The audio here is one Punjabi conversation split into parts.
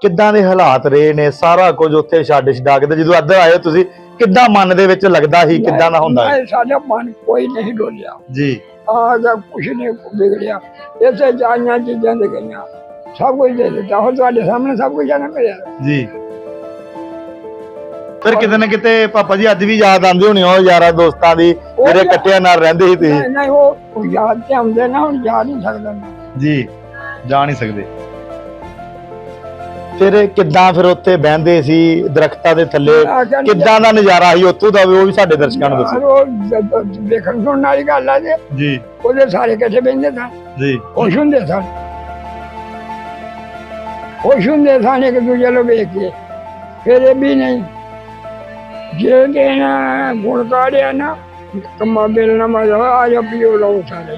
ਕਿੱਦਾਂ ਦੇ ਹਾਲਾਤ ਰਹੇ ਨੇ ਸਾਰਾ ਕੁਝ ਉੱਥੇ ਛੱਡ ਛਡਾ ਕੇ ਤੇ ਜਦੋਂ ਇੱਧਰ ਆਏ ਹੋ ਤੁਸੀਂ ਕਿੱਦਾਂ ਮਨ ਦੇ ਵਿੱਚ ਲੱਗਦਾ ਸੀ ਕਿੱਦਾਂ ਦਾ ਹੁੰਦਾ ਨਹੀਂ, ਸਾਡਾ ਮਨ ਕੋਈ ਨਹੀਂ ਡੋਲਿਆ। ਜੀ। ਆ ਜਾਂ ਕੁਛ ਨਹੀਂ ਵਿਗੜਿਆ। ਇਸੇ ਜਾਈਆਂ ਚੀਜ਼ਾਂ ਦੇ ਗਈਆਂ। ਸਭ ਕੁਝ ਦੇ ਦਿੱਤਾ। ਹੁਣ ਤੁਹਾਡੇ ਸਾਹਮਣੇ ਸਭ ਕੁਝ ਨਾ ਮਿਲਿਆ। ਜੀ। ਫਿਰ ਕਿਤੇ ਨਾ ਕਿਤੇ ਪਾਪਾ ਜੀ ਅੱਜ ਵੀ ਯਾਦ ਆਉਂਦੇ ਹੋਣੇ ਹੋ ਯਾਰਾਂ ਦੋਸਤਾਂ ਦੀ ਜਿਹੜੇ ਇਕੱਠਿਆਂ ਨਾਲ ਰਹਿੰਦੇ ਸੀ ਤੁਸੀਂ। ਨਹੀਂ ਨਹੀਂ ਉਹ ਉਹ ਯਾਦ ਤੇ ਆਉਂਦੇ ਨਾ ਹੁਣ ਯਾਦ ਨਹੀਂ ਸਕਦਾ। ਮੈਂ ਜੀ। ਜਾ ਨਹੀਂ ਸਕਦੇ। ਫਿਰ ਕਿੱਦਾਂ ਫਿਰ ਉੱਥੇ ਬਹਿੰਦੇ ਸੀ ਦਰਖਤਾਂ ਦੇ ਥੱਲੇ? ਕਿੱਦਾਂ ਦਾ ਨਜ਼ਾਰਾ ਸੀ? ਉੱਥੋਂ ਦਾ ਉਹ ਵੀ ਸਾਡੇ ਦਰਸ਼ਕਾਂ ਨੂੰ ਦੱਸੋ। ਦੇਖਣ ਸੁਣਨ ਵਾਲੀ ਗੱਲ ਆ ਜੇ। ਉਹਦੇ ਸਾਰੇ ਇਕੱਠੇ ਬਹਿੰਦੇ ਸਨ? ਜੀ। ਖੁਸ਼ ਹੁੰਦੇ ਸਨ। ਖੁਸ਼ ਹੁੰਦੇ ਸਨ ਇੱਕ ਦੂਜੇ ਨੂੰ ਵੇਖ ਕੇ। ਫਿਰ ਇਹ ਵੀ ਨਹੀਂ। ਜੇ ਦੇਣਾ ਗੁਣ ਕਾੜਿਆ ਨਾ ਕੰਮਾ ਬਿਲ ਨਾ ਮਜ਼ਾ ਆ ਜਾ ਪੀਓ ਲਓ ਸਾਰੇ।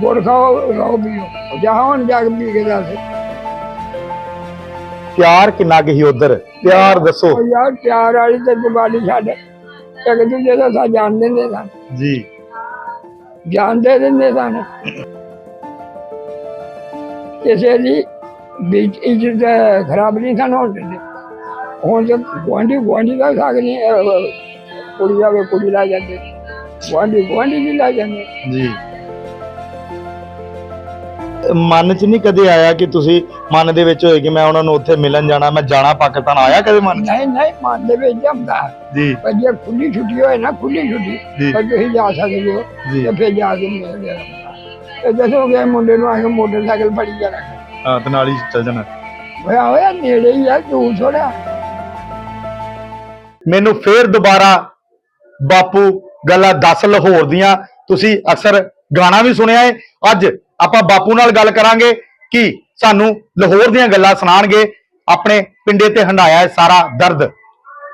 ਗੁੜ ਖਾਓ ਲਓ ਪੀਓ। ਜਹਾਨ ਜਗ ਪੀ ਕੇ ਦੱਸ। ਪਿਆਰ ਕਿੰਨਾ ਕੁ ਉਧਰ? ਪਿਆਰ ਦੱਸੋ। ਉਹ ਯਾਰ ਪਿਆਰ ਵਾਲੀ ਤੇ ਦਿਵਾਲੀ ਛੱਡ ਇੱਕ ਦੂਜੇ ਦਾ ਸਾ ਜਾਣ ਦਿੰਦੇ ਸਨ। ਜੀ। ਜਾਣਦੇ ਦਿੰਦੇ ਸਨ। ਕਿਸੇ ਦੀ ਵਿੱਚ ਇੱਜ਼ਤ ਖਰਾਬ ਨਹੀਂ ਸਨ ਹੋਣ ਦਿੰਦੇ। ਹੁਣ ਤੇ ਗੁਆਂਢੀ ਗੁਆਂਢੀ ਦਾ ਸਾਗ ਨਹੀਂ ਅਹ, ਕੁੜੀ ਆਵੇ ਕੁੜੀ ਲਾ ਜਾਂਦੇ। ਗੁਆਂਢੀ ਗੁਆਂਢੀ ਵੀ ਲਾ ਜਾਂਦੇ। ਜੀ। ਮਨ ਚ ਨਹੀਂ ਕਦੇ ਆਇਆ ਕਿ ਤੁਸੀਂ ਮਨ ਦੇ ਵਿੱਚ ਹੋਏ ਕਿ ਮੈਂ ਉਹਨਾਂ ਨੂੰ ਉੱਥੇ ਮਿਲਣ ਜਾਣਾ ਮੈਂ ਜਾਣਾ ਪਾਕਿਸਤਾਨ ਆਇਆ ਕਦੇ ਮਨ ਚ? ਨਹੀਂ ਨਹੀਂ ਮਨ ਦੇ ਵਿੱਚ ਜਮਦਾ ਜੀ। ਪਰ ਜੇ ਖੁੱਲੀ ਛੁੱਟੀ ਹੋਏ ਨਾ ਖੁੱਲੀ ਛੁੱਟੀ ਜੀ। ਪਰ ਤੁਸੀਂ ਜਾ ਸਕਦੇ ਹੋ ਜੀ। ਤੇ ਫਿਰ ਜਾ ਕੇ ਮਿਲ ਲਿਆ ਇਹ ਦੱਸੋਗੇ ਮੁੰਡੇ ਨੂੰ ਆ ਕੇ ਮੋਟਰਸਾਈਕਲ ਫੜੀ ਜਾਣਾ। ਹਾਂ ਤੇ ਨਾਲ ਹੀ ਚੱਲ ਜਾਣਾ। ਹੋਇਆ ਹੋਇਆ ਨੇੜੇ ਹੀ ਆ ਤੂੰ ਥੋੜਾ ਮੈਨੂੰ ਫੇਰ ਦੁਬਾਰਾ ਬਾਪੂ ਗੱਲਾਂ ਦੱਸ ਲਾਹੌਰ ਦੀਆਂ। ਤੁਸੀਂ ਅਕਸਰ ਗਾਣਾ ਵੀ ਸੁਣਿਆ ਹੈ ਅੱਜ ਆਪਾਂ ਬਾਪੂ ਨਾਲ ਗੱਲ ਕਰਾਂਗੇ ਕਿ ਸਾਨੂੰ ਲਾਹੌਰ ਦੀਆਂ ਗੱਲਾਂ ਸੁਣਾਣਗੇ ਆਪਣੇ ਪਿੰਡੇ ਤੇ ਹੰਡਾਇਆ ਸਾਰਾ ਦਰਦ।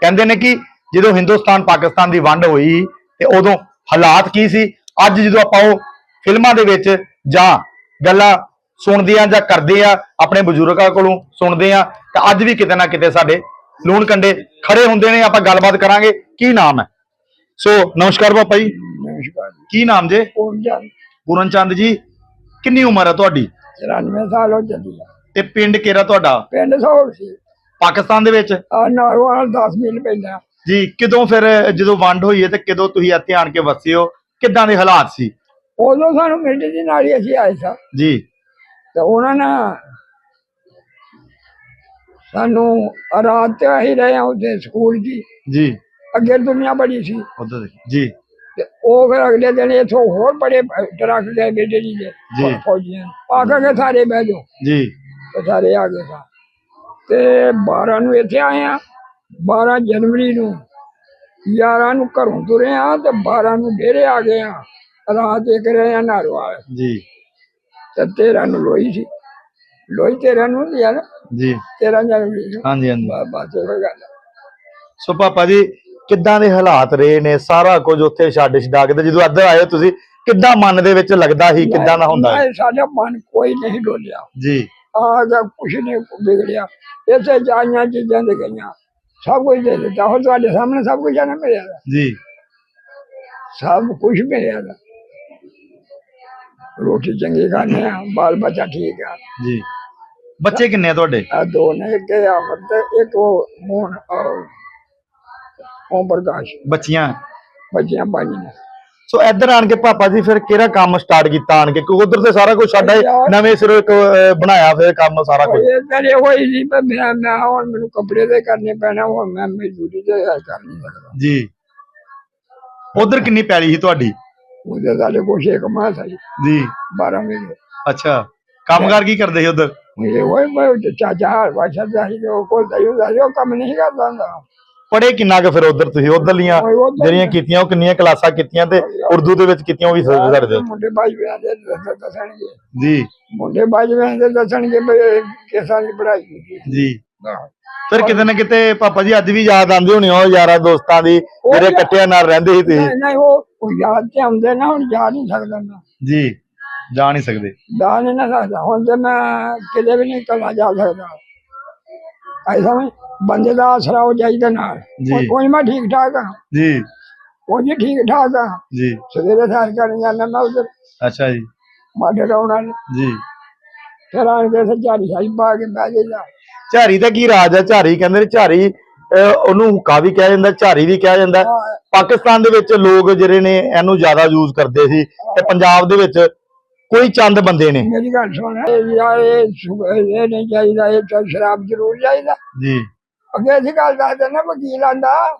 ਕਹਿੰਦੇ ਨੇ ਕਿ ਜਦੋਂ ਹਿੰਦੁਸਤਾਨ ਪਾਕਿਸਤਾਨ ਦੀ ਵੰਡ ਹੋਈ ਤੇ ਉਦੋਂ ਹਾਲਾਤ ਕੀ ਸੀ ਅੱਜ ਜਦੋਂ ਆਪਾਂ ਉਹ ਫਿਲਮਾਂ ਦੇ ਵਿੱਚ ਜਾਂ ਗੱਲਾਂ ਸੁਣਦੇ ਆ ਜਾਂ ਕਰਦੇ ਆ ਆਪਣੇ ਬਜ਼ੁਰਗਾਂ ਕੋਲੋਂ ਸੁਣਦੇ ਆ ਤਾਂ ਅੱਜ ਵੀ ਕਿਤੇ ਨਾ ਕਿਤੇ ਸਾਡੇ ਲੂਣ ਕੰਡੇ ਖੜੇ ਹੁੰਦੇ ਨੇ। ਆਪਾਂ ਗੱਲਬਾਤ ਕਰਾਂਗੇ ਕੀ ਨਾਮ ਹੈ? ਸੋ ਨਮਸਕਾਰ ਪਾਪਾ ਜੀ। ਨਮਸਕਾਰ ਕੀ ਨਾਮ ਜਾ? ਪੂਰਨ ਚੰਦ ਜੀ। ਕਿੰਨੀ ਉਮਰ ਹੈ ਤੁਹਾਡੀ? 94 ਸਾਲ ਹੋ ਚੱਲੀ ਆ। ਤੇ ਪਿੰਡ ਕਿਹੜਾ ਤੁਹਾਡਾ? ਪਿੰਡ ਸੌੜ ਸੀ। ਪਾਕਿਸਤਾਨ ਦੇ ਵਿੱਚ? ਆ ਨਾਰਵਾਲ 10 ਮੀਲ ਪੈਂਦਾ। ਜੀ ਕਦੋਂ ਫਿਰ ਜਦੋਂ ਵੰਡ ਹੋਈ ਹੈ ਤੇ ਕਦੋਂ ਤੁਸੀਂ ਇੱਥੇ ਆਣ ਕੇ ਵਸੇ ਹੋ ਕਿੱਦਾਂ ਦੇ ਹਾਲਾਤ ਸੀ? ਉਦੋਂ ਸਾਨੂੰ ਮਿੰਟ ਦੀ ਨਾਲ ਹੀ ਅਸੀਂ ਆਏ ਸਾਂ। ਜੀ। ਤੇ ਉਹਨਾਂ ਨੇ ਸਾਨੂੰ ਰਾਤ ਤੇ ਰਹੇ ਹਾਂ ਉੱਥੇ ਸਕੂਲ ਜੀ। ਜੀ। ਅੱਗੇ ਦੁਨੀਆ ਬੜੀ ਸੀ। ਉਧਰ ਦੇ ਜੀ। ਉਹ ਫਿਰ ਅਗਲੇ ਦਿਨ ਇਥੋਂ ਹੋਰ ਬੜੇ ਟਰੱਕ ਗਏ ਬੇਟੇ ਜੀ ਦੇ ਜੀ। ਫੌਜੀਆਂ ਆ ਕੇ ਸਾਰੇ ਬਹਿ ਜਾਓ। ਜੀ। ਤੇ ਸਾਰੇ ਆ ਗਏ ਸਾਂ। ਤੇ 12 ਨੂੰ ਇੱਥੇ ਆਏ ਆ। 12 ਜਨਵਰੀ ਨੂੰ 11 ਨੂੰ ਘਰੋਂ ਤੁਰੇ ਆ ਤੇ 12 ਨੂੰ ਡੇਰੇ ਆ ਗਏ ਆ। ਰਾਤ ਇੱਕ ਰਹੇ ਆ ਨਾਰਵਾਲ ਜੀ। ਤੇ 13 ਨੂੰ ਲੋਈ ਸੀ। ਲੋਈ 13 ਨੂੰ ਨਾ? ਜੀ। 13 ਜਨਵਰੀ ਨੂੰ। ਹਾਂਜੀ ਹਾਂਜੀ। ਬਾ- ਬਸ ਇਹ ਗੱਲ ਆ। ਸੋ ਪਾਪਾ ਜੀ ਕਿੱਦਾਂ ਦੇ ਹਾਲਾਤ ਰਹੇ ਨੇ ਸਾਰਾ ਕੁਝ ਉੱਥੇ ਛੱਡ ਛਡਾ ਕੇ ਤੇ ਜਦੋਂ ਇੱਧਰ ਆਏ ਤੁਸੀਂ ਕਿੱਦਾਂ ਮਨ ਦੇ ਵਿੱਚ ਲੱਗਦਾ ਸੀ ਕਿੱਦਾਂ ਦਾ ਹੁੰਦਾ? ਨਹੀਂ, ਸਾਡਾ ਮਨ ਕੋਈ ਨਹੀਂ ਡੋਲਿਆ। ਜੀ। ਆ ਜਾਂ ਕੁਛ ਨਹੀਂ ਵਿਗੜਿਆ। ਇਸੇ ਜਾਈਆਂ ਚੀਜ਼ਾਂ ਦੇ ਗਈਆਂ। ਸਭ ਕੁਝ ਦੇ ਦਿੱਤਾ। ਹੁਣ ਤੁਹਾਡੇ ਸਾਹਮਣੇ ਸਭ ਕੁਝ ਆ ਨਾ ਮਿਲਿਆ ਦਾ। ਜੀ। ਸਭ ਕੁਝ ਮਿਲਿਆ ਦਾ ਰੋਟੀ ਚੰਗੀ ਖਾਣੇ ਆ ਬਾਲ ਬੱਚਾ ਠੀਕ ਆ। ਜੀ। ਬੱਚੇ ਕਿੰਨੇ ਆ ਤੁਹਾਡੇ? ਆ ਦੋ ਨੇ ਅਮਰ ਤੇ ਇੱਕ ਉਹ ਮੋਹਨ ਔਰ ਓਮ ਪ੍ਰਕਾਸ਼ ਬੱਚੀਆਂ? ਬੱਚਿਆਂ ਨੇ। ਸੋ ਇੱਧਰ ਆਣ ਕੇ ਪਾਪਾ ਜੀ ਫਿਰ ਕਿਹੜਾ ਕੰਮ ਸਟਾਰਟ ਕੀਤਾ ਆਣ ਕੇ? ਕਿਉਂਕਿ ਉਧਰ ਤੇ ਸਾਰਾ ਕੁਝ ਸਾਡਾ ਹੀ। ਨਵੇਂ ਸਿਰੋਂ ਇੱਕ ਅਹ, ਬਣਾਇਆ ਫਿਰ ਕੰਮ ਸਾਰਾ ਕੁਝ ਕਰੇ ਹੋਈ ਸੀ ਪਰ ਮੈਂ ਮੈਂ ਹੁਣ ਮੈਨੂੰ ਕੱਪੜੇ ਦੇ ਕਰਨੇ ਪੈਣਾ ਹੁਣ ਮੈਂ ਮਜ਼ਦੂਰੀ ਤੇ ਕਰ ਨਹੀਂ ਸਕਦਾ। ਜੀ। ਉਧਰ ਕਿੰਨੀ ਪੈਲੀ ਸੀ ਤੁਹਾਡੀ? ਉਹਦੇ ਸਾਲੇ ਕੁਛ ਇੱਕ ਮਾਸ ਆਈ ਜੀ। 12 ਮਹੀਨੇ ਅੱਛਾ। ਕੰਮਕਾਰ ਕੀ ਕਰਦੇ ਸੀ ਉਧਰ? ਮੇਰੇ ਹੋਏ ਮੈਂ ਉਹ ਚਾਚਾ ਵਾਸ਼ਾ ਦਾ ਹੀ ਉਹ ਕੋਲ ਦਾ ਹੀ ਉਹ ਕੰਮ ਨਹੀਂ ਕਰਦਾ ਹੁੰਦਾ। ਪੜੇ ਕਿੰਨਾ ਕੁ ਫਿਰ ਉਧਰ ਤੁਸੀਂ? ਉਧਰਲੀਆਂ ਉਹ ਉੱਧਰ- ਜਿਹੜੀਆਂ ਕੀਤੀਆਂ ਉਹ ਕਿੰਨੀਆਂ ਕਲਾਸਾਂ ਕੀਤੀਆਂ ਤੇ ਉਰਦੂ ਦੇ ਵਿੱਚ ਕੀਤੀਆਂ ਉਹ ਵੀ ਸਾਡੇ ਦਿਓ ਮੁੰਡੇ ਬਾਜ ਵੇਂਦੇ ਦੱਸਣਗੇ। ਜੀ। ਮੁੰਡੇ ਬਾਜ ਵੇਂਦੇ ਦੱਸਣਗੇ ਵੀ ਕਿਸਾਂ ਦੀ ਪੜਾਈ ਕੀਤੀ ਜੀ। ਫਿਰ ਕਿਤੇ ਨਾ ਕਿਤੇ ਪਾਪਾ ਜੀ ਅੱਜ ਵੀ ਯਾਦ ਆਉਂਦੇ ਹੋਣੇ ਹੋ ਯਾਰਾਂ ਦੋਸਤਾਂ ਦੀ ਜਿਹੜੇ ਇਕੱਠਿਆਂ ਨਾਲ ਰਹਿੰਦੇ ਸੀ ਤੁਸੀਂ। ਨਹੀਂ ਉਹ ਉਹ ਯਾਦ ਤੇ ਆਉਂਦੇ ਨਾ ਹੁਣ ਯਾਦ ਨਹੀਂ ਸਕਦਾ ਮੈਂ ਜੀ। ਜਾ ਨਹੀਂ ਸਕਦੇ। ਯਾਦ ਨਹੀਂ ਨਾ ਸਕਦਾ। ਹੁਣ ਤੇ ਮੈਂ ਕਿਤੇ ਵੀ ਨਹੀਂ ਕੱਲਾ ਜਾ ਸਕਦਾ। ਐਸਾ ਬੰਦੇ ਦਾ ਆਸਰਾ ਹੋ ਜਾਈਦਾ ਨਾਲ। ਜੀ। ਕੋਈ ਮੈਂ ਠੀਕ ਠਾਕ ਹਾਂ ਜੀ। ਕੋਈ ਠੀਕ ਠਾਕ ਹਾਂ ਜੀ। ਸਵੇਰੇ ਸਾਰ ਕਰਨ ਜਾਂਦਾ ਮੈਂ ਉਧਰ। ਅੱਛਾ ਜੀ। ਮਾਡੇ ਰੌਣਾ ਜੀ। ਫਿਰ ਆਣ ਕੇ ਝਾੜੀ ਸਾਈ ਪਾ ਕੇ ਬਹਿ ਜਾਈਦਾ ਝਾਰੀ ਦਾ ਕੀ ਰਾਜ ਹੈ ਝਾਰੀ ਕਹਿੰਦੇ ਨੇ ਝਾਰੀ ਅਹ, ਉਹਨੂੰ ਹੁੱਕਾ ਵੀ ਕਿਹਾ ਜਾਂਦਾ ਝਾਰੀ ਵੀ ਕਿਹਾ ਜਾਂਦਾ। ਪਾਕਿਸਤਾਨ ਦੇ ਵਿੱਚ ਲੋਕ ਜਿਹੜੇ ਨੇ ਇਹਨੂੰ ਜ਼ਿਆਦਾ ਯੂਜ਼ ਕਰਦੇ ਸੀ। ਤੇ ਪੰਜਾਬ ਦੇ ਵਿੱਚ ਕੋਈ ਚੰਦ ਬੰਦੇ ਨੇ। ਮੇਰੀ ਗੱਲ ਸੁਣ ਇਹ ਯਾਰ ਇਹ ਸੁ- ਇਹ ਨਹੀਂ ਚਾਹੀਦਾ ਇਹ ਤਾਂ ਸ਼ਰਾਬ ਜ਼ਰੂਰ ਚਾਹੀਦਾ। ਜੀ। ਅੱਗੇ ਅਸੀਂ ਗੱਲ ਦੱਸਦੇ ਨਾ ਵਕੀਲ ਆਂਦਾ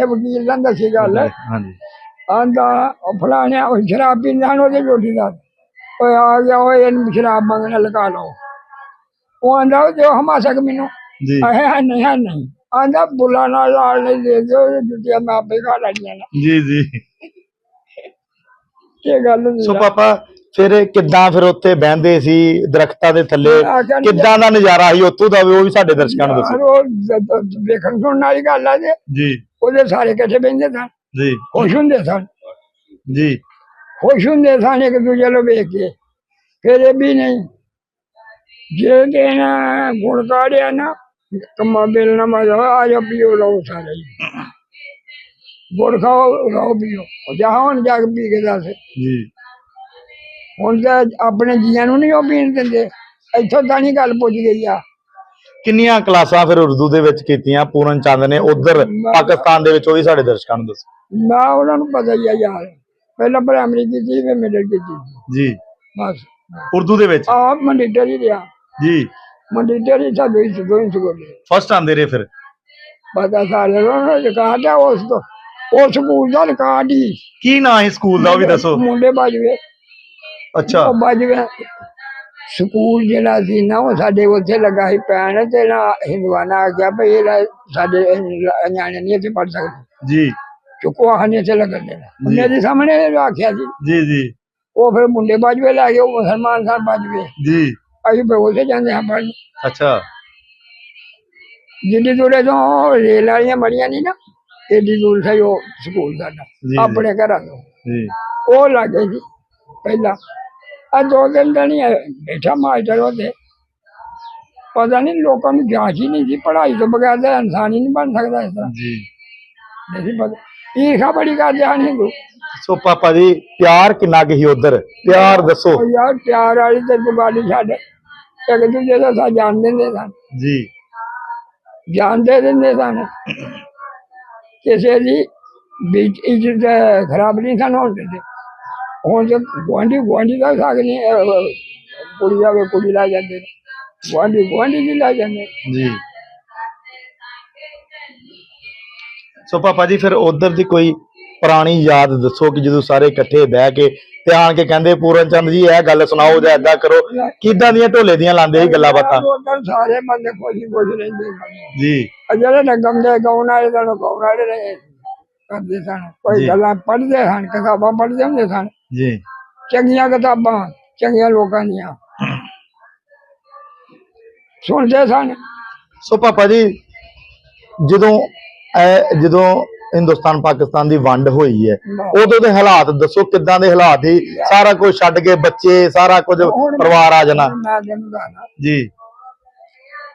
ਇਹ ਵਕੀਲ ਦਾ ਦੱਸੀ ਗੱਲ। ਹਾਂਜੀ ਆਂਦਾ ਉਹ ਫਲਾਣਿਆ ਉਹ ਸ਼ਰਾਬ ਪੀਂਦਾ ਨੂੰ ਉਹਦੇ ਰੋਟੀ ਦਾ। ਓਏ ਆ ਗਿਆ ਓਏ ਇਹਨੂੰ ਸ਼ਰਾਬ ਮੰਗਣਾ ਲਗਾ ਲਓ। ਉਹ ਆਂਦਾ ਉਹ ਦਿਓ ਹਮਾ ਸਕ ਮੈਨੂੰ। ਜੀ। ਅਹੇ ਹੈ ਨਹੀਂ ਹੈ ਨਹੀਂ। ਆਂਦਾ ਬੁਲਾ ਨਾਲ ਲਾਲ ਨਹੀਂ ਦੇ ਦਿਓ ਇਹ ਜੁੱਤੀਆਂ ਮੈਂ ਆਪੇ ਖਾ ਲੈਣੀਆਂ ਨੇ। ਜੀ ਜੀ। ਇਹ ਗੱਲ ਨਹੀਂ ਸੋ ਪਾਪਾ ਫਿਰ ਕਿੱਦਾਂ ਫਿਰ ਉੱਥੇ ਬਹਿੰਦੇ ਸੀ ਦਰਖਤਾਂ ਦੇ ਥੱਲੇ? ਕਿੱਦਾਂ ਦਾ ਨਜ਼ਾਰਾ ਸੀ? ਉੱਥੋਂ ਦਾ ਵੀ ਉਹ ਵੀ ਸਾਡੇ ਦਰਸ਼ਕਾਂ ਨੂੰ ਦੱਸੋ। ਵੇਖਣ ਸੁਣਨ ਵਾਲੀ ਗੱਲ ਆ ਜੇ। ਜੀ। ਉਹਦੇ ਸਾਰੇ ਇਕੱਠੇ ਬਹਿੰਦੇ ਸਨ? ਜੀ। ਖੁਸ਼ ਹੁੰਦੇ ਸਨ। ਜੀ। ਖੁਸ਼ ਹੁੰਦੇ ਸਨ ਇੱਕ ਦੂਜੇ ਨੂੰ ਵੇਖ ਕੇ। ਫਿਰ ਇਹ ਵੀ ਨਹੀਂ। ਜੇ ਦੇਣਾ ਗੁਣ ਕਾੜਿਆ ਨਾ ਕੰਮਾ ਬਿਲ ਨਾ ਮਜ਼ਾ ਆ ਜਾ ਪੀਓ ਲਓ ਸਾਰੇ। ਗੁੜ ਖਾਓ ਰੋ ਪੀਓ। ਉਹ ਜਾ ਹੁਣ ਜਾ ਕੇ ਪੀ ਕੇ ਦੱਸ। ਜੀ। ਹੁਣ ਤਾਂ ਆਪਣੇ ਜੀਆਂ ਨੂੰ ਨਹੀਂ ਉਹ ਪੀਣ ਦਿੰਦੇ। ਇੱਥੋਂ ਤਾਂ ਨਹੀਂ ਗੱਲ ਪੁੱਜ ਗਈ ਆ। ਕਿੰਨੀਆਂ ਕਲਾਸਾਂ ਫਿਰ ਉਰਦੂ ਦੇ ਵਿੱਚ ਕੀਤੀਆਂ ਪੂਰਨ ਚੰਦ ਨੇ? ਉਧਰ ਪਾਕਿਸਤਾਨ ਦੇ ਵਿੱਚ ਉਹ ਵੀ ਸਾਡੇ ਦਰਸ਼ਕਾਂ ਨੂੰ ਦੱਸੋ। ਨਾ ਉਹਨਾਂ ਨੂੰ ਪਤਾ ਹੀ ਆ ਯਾਰ। ਪਹਿਲਾਂ ਪ੍ਰਾਇਮਰੀ ਕੀਤੀ ਫਿਰ ਮਿਡਲ ਕੀਤੀ ਜੀ। ਬਸ। ਉਰਦੂ ਦੇ ਵਿੱਚ? ਆਪ ਮੰਡੀਟਰ ਹੀ ਰਿਹਾ। ਜੀ। ਮੰਡੀਟਰ ਹੀ ਸਾਡੇ ਇਸ ਦੋ ਇੰਚ ਫਸਟ ਆਂਦੇ ਰਹੇ ਫਿਰ? ਪਤਾ ਸਾਰੇ ਨੂੰ ਰਿਕਾਰਡ ਆ ਉਸ ਤੋਂ ਉਹ ਸਕੂਲ ਦਾ ਰਿਕਾਰਡ ਹੀ। ਕੀ ਨਾਂ ਹੈ ਸਕੂਲ ਦਾ ਉਹ ਵੀ ਦੱਸੋ। ਮੁੰਡੇ ਬਾਜਵੇ ਅੱਛਾ। ਉਹ ਬਾਜਵੇ ਸਕੂਲ ਜਿਹੜਾ ਸੀ ਨਾ ਉਹ ਸਾਡੇ ਉੱਥੇ ਲੱਗਾ ਸੀ ਪੈਣ ਤੇ ਨਾ ਹਿੰਦਵਾਨਾ ਆ ਗਿਆ ਭਈ ਇਹ ਸਾਡੇ ਨਿਆਣੇ ਨਹੀਂ ਇੱਥੇ ਪੜ ਸਕਦੇ। ਜੀ। ਚੁੱਕੋ ਆਹ ਨਹੀਂ ਇੱਥੇ ਲੱਗਣ ਦੇਣਾ। ਮੇਰੇ ਸਾਹਮਣੇ ਆਖਿਆ ਸੀ। ਜੀ ਜੀ। ਉਹ ਫਿਰ ਮੁੰਡੇ ਬਾਜਵੇ ਲੈ ਗਏ ਉਹ ਮੁਸਲਮਾਨ ਸਾਹਿਬ ਬਾਜਵੇ ਜੀ। ਅਸੀਂ ਉੱਥੇ ਜਾਂਦੇ ਹਾਂ ਪੜ੍ਹਨ। ਅੱਛਾ। ਜਿੰਨੀ ਦੂਰੇ ਤੋਂ ਰੇਲ ਵਾਲੀਆਂ ਮੜੀਆਂ ਨਹੀਂ ਨਾ ਏਡੀ ਦੂਰ ਸੀ ਉਹ ਸਕੂਲ ਜੀ। ਆਪਣੇ ਘਰਾਂ ਤੋਂ। ਜੀ। ਉਹ ਲੱਗੇ ਸੀ ਪਹਿਲਾਂ। ਆ ਦੋ ਦਿਨ ਦਾ ਨਹੀਂ ਬੈਠਾ ਮਾਸਟਰ ਉਹਦੇ। ਪਤਾ ਨਹੀਂ ਲੋਕਾਂ ਨੂੰ ਜਾਂਚ ਹੀ ਨਹੀਂ ਸੀ ਪੜ੍ਹਾਈ ਤੋਂ ਬਗੈਰ ਤਾਂ ਇਨਸਾਨ ਹੀ ਨਹੀਂ ਬਣ ਸਕਦਾ ਇਸ ਤਰ੍ਹਾਂ। ਜੀ। ਨਹੀਂ ਪਤਾ ਈਰਖਾ ਬੜੀ ਕਰਦੇ ਹਨ ਹਿੰਦੂ ਸੋ ਪਾਪਾ ਜੀ ਪਿਆਰ ਕਿੰਨਾ ਸੀ ਉਧਰ? ਪਿਆਰ ਦੱਸੋ। ਯਾਰ ਪਿਆਰ ਵਾਲੀ ਤੇ ਦਿਵਾਲੀ ਛੱਡ ਇੱਕ ਦੂਜੇ ਦਾ ਸਾ ਜਾਣ ਦਿੰਦੇ ਸਨ। ਜੀ। ਜਾਣਦੇ ਦਿੰਦੇ ਸਨ। ਕਿਸੇ ਦੀ ਵਿੱਚ ਇੱਜ਼ਤ ਖਰਾਬ ਨਹੀਂ ਸਨ ਹੋਣ ਦਿੰਦੇ। ਹੁਣ ਜੇ ਗੁਆਂਢੀ ਗੁਆਂਢੀ ਦਾ ਸਾਗ ਨਹੀਂ ਅਹ, ਕੁੜੀ ਆਵੇ ਕੁੜੀ ਲਾ ਜਾਂਦੇ ਨੇ। ਗੁਆਂਢੀ ਗੁਆਂਢੀ ਦੀ ਲਾ ਜਾਂਦੇ ਜੀ। ਸੋ ਪਾਪਾ ਜੀ ਫਿਰ ਉਧਰ ਦੀ ਕੋਈ ਪੁਰਾਣੀ ਯਾਦ ਦੱਸੋ ਕਿ ਜਦੋਂ ਸਾਰੇ ਇਕੱਠੇ ਬਹਿ ਕੇ ਤੇ ਆਣ ਕੇ ਕਹਿੰਦੇ ਪੂਰਨ ਚੰਦ ਜੀ ਇਹ ਗੱਲ ਸੁਣਾਓ ਜਾਂ ਏਦਾਂ ਕਰੋ। ਕਿੱਦਾਂ ਦੀਆਂ ਢੋਲੇ ਦੀਆਂ ਲਾਉਂਦੇ ਸੀ ਗੱਲਾਂ ਬਾਤਾਂ? ਉਧਰ ਸਾਰੇ ਬੰਦੇ ਖੁਸ਼ੀ ਖੁਸ਼ ਰਹਿੰਦੇ ਸਨ ਜੀ। ਆ ਜਿਹੜੇ ਨਗਮ ਦੇ ਗਾਉਣ ਵਾਲੇ ਉਹ ਗਾਉਣ ਵਾਲੇ ਰਹੇ। ਕਰਦੇ ਸਨ। ਜੀ। ਕੋਈ ਗੱਲਾਂ ਪੜ੍ਹਦੇ ਸਨ ਕਿਤਾਬਾਂ ਪੜ੍ਹਦੇ ਹੁੰਦੇ ਸਨ। ਜੀ। ਚੰਗੀਆਂ ਕਿਤਾਬਾਂ ਚੰਗੀਆਂ ਲੋਕਾਂ ਦੀਆਂ। ਸੁਣਦੇ ਸਨ। ਸੋ ਪਾਪਾ ਜੀ ਜਦੋਂ ਇਹ ਜਦੋਂ ਹਿੰਦੁਸਤਾਨ ਪਾਕਿਸਤਾਨ ਦੀ ਵੰਡ ਹੋਈ ਹੈ ਉਦੋਂ ਦੇ ਹਾਲਾਤ ਦੱਸੋ ਕਿੱਦਾਂ ਦੇ ਹਾਲਾਤ ਸੀ? ਸਾਰਾ ਕੁਝ ਛੱਡ ਕੇ ਬੱਚੇ ਸਾਰਾ ਕੁਝ ਪਰਿਵਾਰ ਆ ਜਾਣਾ। ਜੀ।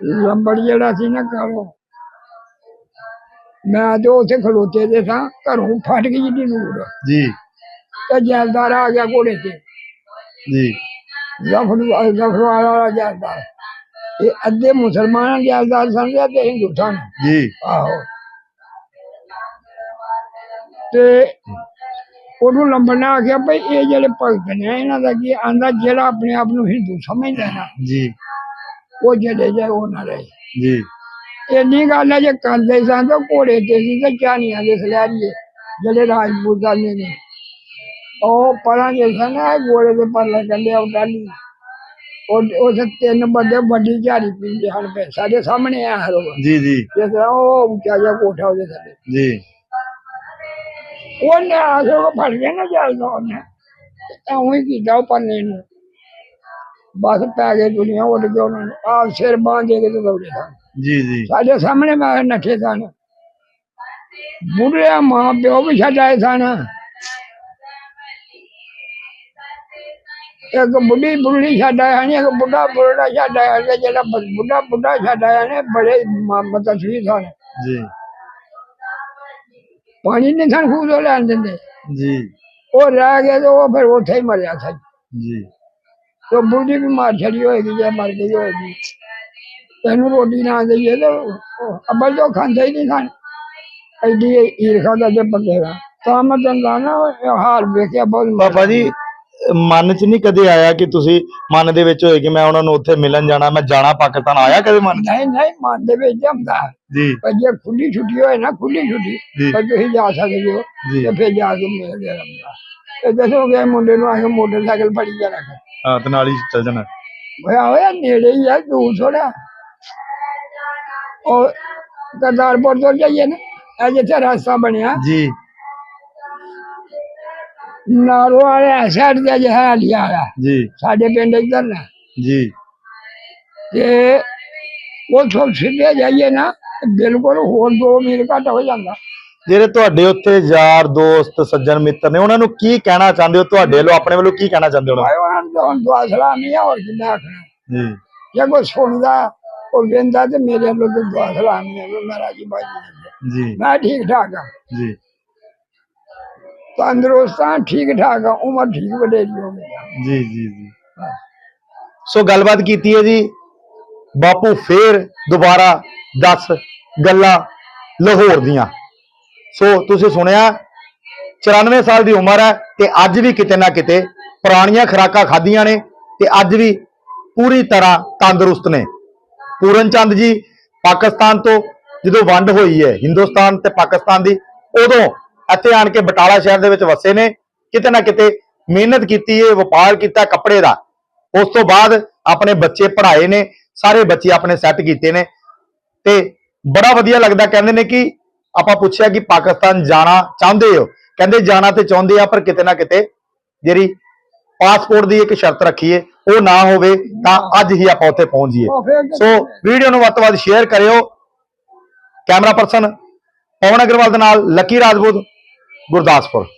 ਲੰਬੜ ਜਿਹੜਾ ਸੀ ਨਾ ਕਰੋ ਮੈਂ ਤੇ ਉੱਥੇ ਖਲੋਤੇ ਦੇ ਸਾਂ ਘਰੋਂ ਫਟ ਗਈ ਜਿੱਡੀ ਨੂਰ। ਜੀ। ਤੇ ਜੈਲਦਾਰ ਆ ਗਿਆ ਘੋੜੇ ਤੇ ਜੀ ਜ਼ਫਰ ਜ਼ਫਰ ਵਾਲਾ ਜੈਲਦਾਰ ਇਹ ਅੱਧੇ ਮੁਸਲਮਾਨ ਜੈਲਦਾਰ ਸਨ ਤੇ ਅੱਧੇ ਹਿੰਦੂ ਸਨ ਜੀ ਆਹੋ ਤੇ ਉਹਨੂੰ ਲੰਬਣਾ ਆਖਿਆ ਭਈ ਇਹ ਜਿਹੜੇ ਭਗਤ ਨੇ ਇਹਨਾਂ ਦਾ ਕੀ ਆਂਦਾ ਜਿਹੜਾ ਆਪਣੇ ਆਪ ਨੂੰ ਹਿੰਦੂ ਸਮਝਦਾ ਨਾ ਜੀ ਉਹ ਜਿਹੜੇ ਜੇ ਉਹ ਨਾ ਰਹੇ ਜੀ ਇੰਨੀ ਗੱਲ ਹੈ ਜੇ ਕਰਦੇ ਸਨ ਤਾਂ ਘੋੜੇ ਤੇ ਸੀ ਤੇ ਚਾਨੀਆਂ ਦੇ ਸਲੈਰੀਏ ਜਿਹੜੇ ਰਾਜਪੂਤਾਂ ਦੇ ਨੇ ਉਹ ਪਰਾਂ ਜੇ ਸਨ ਨਾ ਘੋੜੇ ਦੇ ਪਰਲੇ ਕੰਡੇ ਉਹ ਡਾਲੀ ਉਹ ਉਹ ਤਿੰਨ ਬੰਦੇ ਵੱਡੀ ਝਾੜੀ ਪੀਂਦੇ ਹਨ ਪਏ ਸਾਡੇ ਸਾਹਮਣੇ ਆ ਹਰੋ ਜੀ ਜੀ ਜਿਸ ਤਰ੍ਹਾਂ ਉਹ ਉੱਚਾ ਜਿਹਾ ਕੋਠਾ ਉਹਦੇ ਥੱਲੇ ਜੀ ਉਹਨੇ ਆਸੇ ਉਹ ਫੜ ਗਿਆ ਨਾ ਜਲਦਾ ਉਹਨੇ ਐਵੇਂ ਹੀ ਕੀਤਾ ਉਹ ਪੰਨੇ ਨੂੰ ਬਸ ਪੈ ਗਏ ਦੁਨੀਆ ਉੱਡ ਕੇ ਉਹਨਾਂ ਨੇ ਆਪ ਸਿਰ ਬਾਂਹ ਦੇ ਕੇ ਤੇ ਦੌੜੇ ਸਨ ਜੀ ਜੀ ਸਾਡੇ ਸਾਹਮਣੇ ਮੈਂ ਨੱਠੇ ਸਨ ਬੁੱਢਿਆ ਮਾਂ ਪਿਓ ਵੀ ਛੱਡ ਆਏ ਸਨ ਇੱਕ ਬੁੱਢੀ ਬੁੱਢੀ ਛੱਡ ਆਇਆ ਨੇ ਇੱਕ ਬੁੱਢਾ ਬੁੱਢਾ ਛੱਡ ਆਇਆ ਤੇ ਜਿਹੜਾ ਬੁੱਢਾ ਬੁੱਢਾ ਛੱਡ ਆਇਆ ਨੇ ਬੜੇ ਮਤਸਵੀ ਸਨ ਜੀ। ਪਾਣੀ ਨਹੀਂ ਸਨ ਖੂਹ ਤੋਂ ਲੈਣ ਦਿੰਦੇ। ਜੀ। ਉਹ ਰਹਿ ਗਿਆ ਤੇ ਉਹ ਫਿਰ ਉੱਥੇ ਹੀ ਮਰਿਆ ਸੀ। ਜੀ। ਤੇ ਬੁੱਢੀ ਵੀ ਮਾਰ ਛੜੀ ਹੋਏਗੀ ਜਾਂ ਮਰ ਗਈ ਹੋਏਗੀ। ਤੈਨੂੰ ਰੋਟੀ ਨਾ ਦੇਈਏ ਤੇ ਅੱਬਲ ਜੋ ਖਾਂਦਾ ਹੀ ਨਹੀਂ ਖਾਣ ਐਡੀ ਈਰਖਾ ਦਾ ਤੇ ਬੰਦੇ ਦਾ। ਤਾਂ ਮੈਂ ਤੈਨੂੰ ਨਾ ਹਾਲ ਵੇਖਿਆ ਬਹੁਤ। ਬਾਬਾ ਜੀ ਮਨ 'ਚ ਨਹੀਂ ਕਦੇ ਆਇਆ ਕਿ ਤੁਸੀਂ ਮਨ ਦੇ ਵਿੱਚ ਹੋਏ ਕਿ ਮੈਂ ਉਹਨਾਂ ਨੂੰ ਉੱਥੇ ਮਿਲਣ ਜਾਣਾ ਮੈਂ ਜਾਣਾ ਪਾਕਿਸਤਾਨ ਆਇਆ ਕਦੇ ਮਨ 'ਚ? ਨਹੀਂ ਨਹੀਂ ਮਨ ਦੇ ਵਿੱਚ ਹੁੰਦਾ। ਜੀ। ਪਰ ਜੇ ਖੁੱਲੀ ਛੁੱਟੀ ਹੋਏ ਨਾ ਖੁੱਲੀ ਛੁੱਟੀ। ਤਾਂ ਤੁਸੀਂ ਜਾ ਸਕਦੇ ਹੋ। ਤੇ ਫਿਰ ਜਾ ਕੇ ਮਿਲ ਰੰਦਾ ਤੇ ਦੱਸੋਗੇ ਮੁੰਡੇ ਨੂੰ ਆ ਕੇ ਮੋਟਰਸਾਈਕਲ ਫੜੀ ਜਾ ਰੱਖ। ਹਾਂ ਤੇ ਨਾਲ ਹੀ ਚੱਲ ਜਾਣਾ। ਹੋਇਆ ਹੋਇਆ ਨੇੜੇ ਹੀ ਆ ਦੂਰ ਥੋੜਾ ਉਹ ਕਰਤਾਰਪੁਰ ਤੋਂ ਜਾਈਏ ਨਾ ਇਹ ਜਿੱਥੇ ਰਸਤਾ ਬਣਿਆ ਜੀ। ਨਾਰੋ ਵਾਲੇ ਸਾਈਡ ਤੇ ਜਿਹਾ ਲਿਆ ਆ ਜੀ। ਸਾਡੇ ਪਿੰਡ ਇੱਧਰ ਨਾ। ਜੀ। ਤੇ ਉੱਥੋਂ ਸਿੱਧੇ ਜਾਈਏ ਨਾ ਬਿਲਕੁਲ ਹੋਰ ਦੋ ਮੀਲ ਘੱਟ ਹੋ ਜਾਂਦਾ। ਜਿਹੜੇ ਤੁਹਾਡੇ ਉੱਥੇ ਯਾਰ ਦੋਸਤ ਸੱਜਣ ਮਿੱਤਰ ਨੇ ਉਹਨਾਂ ਨੂੰ ਕੀ ਕਹਿਣਾ ਚਾਹੁੰਦੇ ਹੋ? ਤੁਹਾਡੇ ਵੱਲੋਂ ਆਪਣੇ ਵੱਲੋਂ ਕੀ ਕਹਿਣਾ ਚਾਹੁੰਦੇ ਹੋ ਆਏ ਉਹਨਾਂ ਨੂੰ ਦੁਆ ਸਲਾਮੀ ਆ ਹੋਰ ਕਿੰਨਾ ਆਖਣਾ? ਜੀ। ਜੇ ਕੋਈ ਸੁਣਦਾ ਉਹ ਵੇਂਦਾ ਤੇ ਮੇਰੇ ਵੱਲੋਂ ਦੁਆ ਸਲਾਮੀ ਆ ਮੇਰਾ ਜੀ ਬਾਜੀ ਜੀ। ਮੈਂ ਠੀਕ ਠਾਕ ਆ। ਜੀ। ਤੰਦਰੁਸਤ ਠੀਕ ਠਾਕ ਆ, ਉਮਰ ਠੀਕ ਵਡੇਰੀ ਹੋ ਗਈ ਆ। ਜੀ ਜੀ ਜੀ। ਸੋ ਗੱਲਬਾਤ ਕੀਤੀ ਹੈ ਜੀ। ਬਾਪੂ ਫੇਰ ਦੁਬਾਰਾ 10 ਗੱਲਾਂ ਲਾਹੌਰ ਦੀਆਂ। ਸੋ ਤੁਸੀਂ ਸੁਣਿਆ 94 ਸਾਲ ਦੀ ਉਮਰ ਹੈ ਤੇ ਅੱਜ ਵੀ ਕਿਤੇ ਨਾ ਕਿਤੇ ਪੁਰਾਣੀਆਂ ਖੁਰਾਕਾਂ ਖਾਧੀਆਂ ਨੇ ਤੇ ਅੱਜ ਵੀ ਪੂਰੀ ਤਰ੍ਹਾਂ ਤੰਦਰੁਸਤ ਨੇ। ਪੂਰਨ ਚੰਦ ਜੀ, ਪਾਕਿਸਤਾਨ ਤੋਂ ਜਦੋਂ ਵੰਡ ਹੋਈ ਹੈ, ਹਿੰਦੁਸਤਾਨ ਤੇ ਪਾਕਿਸਤਾਨ ਦੀ, ਉਦੋਂ ਇੱਥੇ ਆਣ ਕੇ ਬਟਾਲਾ ਸ਼ਹਿਰ ਦੇ ਵਿੱਚ ਵਸੇ ਨੇ ਕਿਤੇ ਨਾ ਕਿਤੇ ਮਿਹਨਤ ਕੀਤੀ ਹੈ ਵਪਾਰ ਕੀਤਾ ਕੱਪੜੇ ਦਾ। ਉਸ ਤੋਂ ਬਾਅਦ ਆਪਣੇ ਬੱਚੇ ਪੜ੍ਹਾਏ ਨੇ ਸਾਰੇ ਬੱਚੇ ਆਪਣੇ ਸੈੱਟ ਕੀਤੇ ਨੇ। ਤੇ ਬੜਾ ਵਧੀਆ ਲੱਗਦਾ ਕਹਿੰਦੇ ਨੇ ਕਿ ਆਪਾਂ ਪੁੱਛਿਆ ਕਿ ਪਾਕਿਸਤਾਨ ਜਾਣਾ ਚਾਹੁੰਦੇ ਹੋ? ਕਹਿੰਦੇ ਜਾਣਾ ਤੇ ਚਾਹੁੰਦੇ ਆ ਪਰ ਕਿਤੇ ਨਾ ਕਿਤੇ ਜਿਹੜੀ ਪਾਸਪੋਰਟ ਦੀ ਇੱਕ ਸ਼ਰਤ ਰੱਖੀ ਏ ਉਹ ਨਾ ਹੋਵੇ ਤਾਂ ਅੱਜ ਹੀ ਆਪਾਂ ਉੱਥੇ ਪਹੁੰਚ ਜਾਈਏ। ਸੋ ਵੀਡੀਓ ਨੂੰ ਵੱਧ ਤੋਂ ਵੱਧ ਸ਼ੇਅਰ ਕਰਿਓ। ਕੈਮਰਾ ਪਰਸਨ ਪਵਨ ਅਗਰਵਾਲ ਦੇ ਨਾਲ ਲੱਕੀ ਰਾਜਪੂਤ। ਗੁਰਦਾਸਪੁਰ।